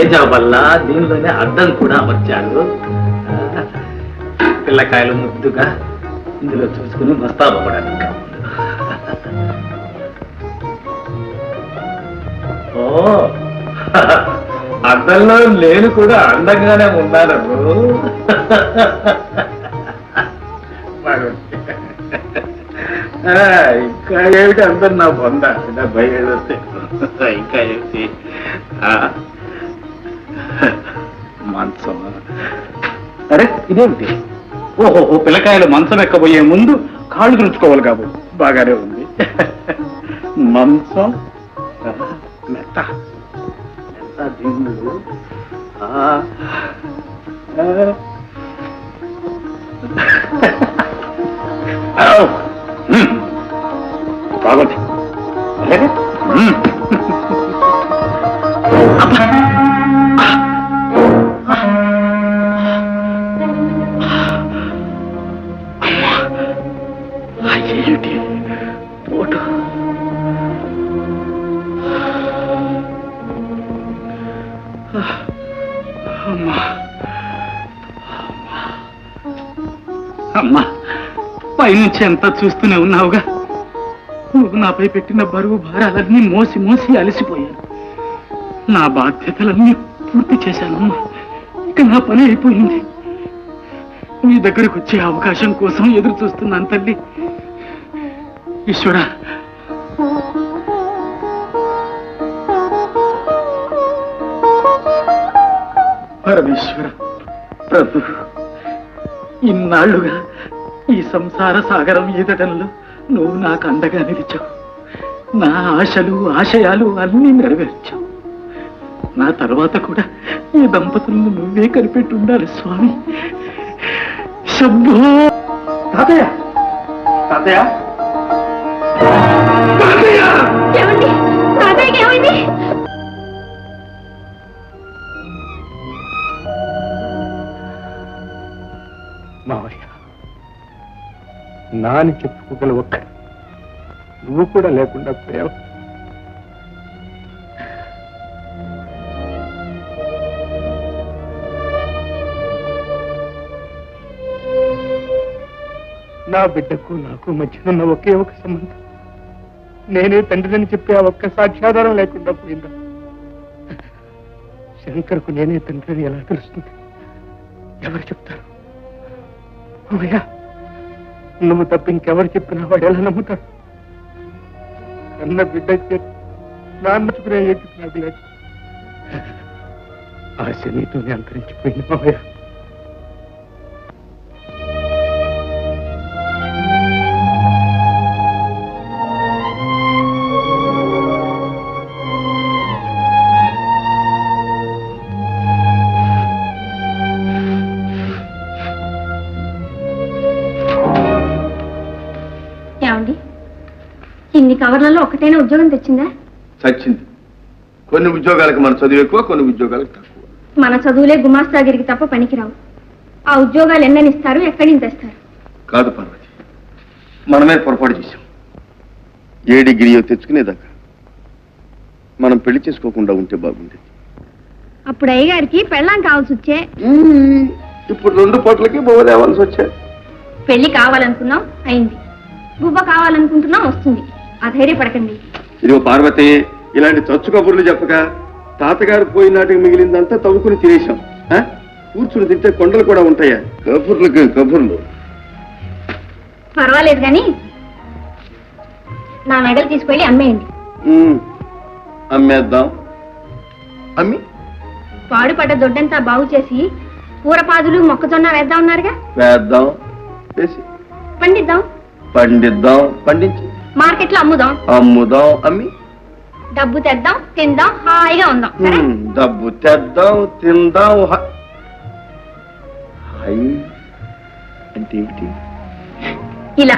తేజ వల్ల దీనిలోనే అర్థం కూడా అమర్చారు. పిల్లకాయలు ముద్దుగా ఇందులో చూసుకుని మస్తాబపడానికి ఓ అద్దంలో నేను కూడా అందంగానే ఉన్నాను ఆ, ఇంకా ఏమిటి అందరు నా బొంద? డెబ్బై ఏడు వస్తే. ఇంకా ఏమిటి? మంచం అరే ఇదేమిటి? ఓహో పిల్లకాయలు మంచం ఎక్కబోయే ముందు కాళ్ళు తుడుచుకోవాలి కాబు. బాగానే ఉంది. మంచం మెత్త. మెత్త దిండు. బాగుంది అలాగే ఏమిటి పోటు. అమ్మా. అమ్మా. పైనుంచి ఎంత చూస్తూనే ఉన్నావుగా? నువ్వు నాపై పెట్టిన బరువు భారాలన్నీ మోసి మోసి అలసిపోయాను. నా బాధ్యతలన్నీ పూర్తి చేశానమ్మా. ఇక నా పని అయిపోయింది. నీ దగ్గరకు వచ్చే అవకాశం కోసం ఎదురు చూస్తున్నాను తల్లి ఈశ్వర. పరమేశ్వర ప్రభు ఇన్నాళ్ళుగా ఈ సంసార సాగరం ఈదటంలో నువ్వు నాకు అండగా నిలిచావు. నా ఆశలు ఆశయాలు అన్నీ నెరవేర్చావు. నా తర్వాత కూడా ఈ దంపతులను నువ్వే కనిపెట్టి ఉండాలి స్వామి. శంభో! తాతయ్య! తాతయ్య! మావయ్య నాని చెప్పుకోగల ఒక్క నువ్వు కూడా లేకుండా పోయావు. నా బిడ్డకు నాకు మధ్యనున్న ఒకే ఒక సంబంధం. నేనే తండ్రిని చెప్పే ఆ ఒక్క సాక్ష్యాధారం లేకుండా పోయిందా? శంకర్కు నేనే తండ్రిని ఎలా తెలుస్తుంది? ఎవరు చెప్తారు? నువ్వు తప్ప ఇంకెవరు చెప్పినా వాడు ఎలా నమ్ముతాడు? కన్న బిడ్డ చేతి నాకు లేదు. ఆ శనితోనే అంతరించిపోయింది మావయ్య. కవర్లలో ఒకటైనా ఉద్యోగం తెచ్చిందా? చచ్చింది. కొన్ని ఉద్యోగాలకు మన చదువు ఎక్కువ కొన్ని ఉద్యోగాలకు తక్కువ. మన చదువులే గుమాస్తాగిరికి తప్ప పనికిరావు. ఆ ఉద్యోగాలు ఎన్నని ఇస్తారు ఎక్కడి నుంచి తెస్తారు? కాదు పార్వతి మనమే పొరపాటు చేశాం. ఏ డిగ్రీయో తెచ్చుకునేదాకా మనం పెళ్ళి చేసుకోకుండా ఉంటే బాగుండేది. అప్పుడు అయ్యగారికి పెళ్ళాం కావాల్సి వచ్చే. ఇప్పుడు రెండు పూటలకి బొవ్వ తేవాల్సి వచ్చాయి పెళ్ళి కావాలనుకున్నాం అయింది. గుబ్బ కావాలనుకుంటున్నాం వస్తుంది. ఆ ధైర్యపడకండి ఇదిగో పార్వతి ఇలాంటి చచ్చు కబుర్లు చెప్పక తాతగారు పోయిన నాటికి మిగిలిందంతా తవ్వుకుని తినేశాం. ఆ? కూర్చుని తింటే కొండలు కూడా ఉంటాయా? కబుర్లకి కబుర్లు. పర్వాలేదు కానీ నా మెడలు తీసుకెళ్ళి అమ్మేయండి. ఉమ్, అమ్మేద్దాం. అమ్మి? పాడుపడ్డ దొడ్డంతా బాగు చేసి కూరపాదులు మొక్కజొన్న వేద్దాం ఉన్నారుగా వేద్దాం. వేసి పండిద్దాం. పండిద్దాం. పండించి. మార్కెట్లో అమ్ముదాం. అమ్ముదాం అమ్మి. డబ్బు తెద్దాం తిందాం హాయిగా ఉందాం. డబ్బు తెద్దాం తిందాం హ- హై అంటే ఇలా.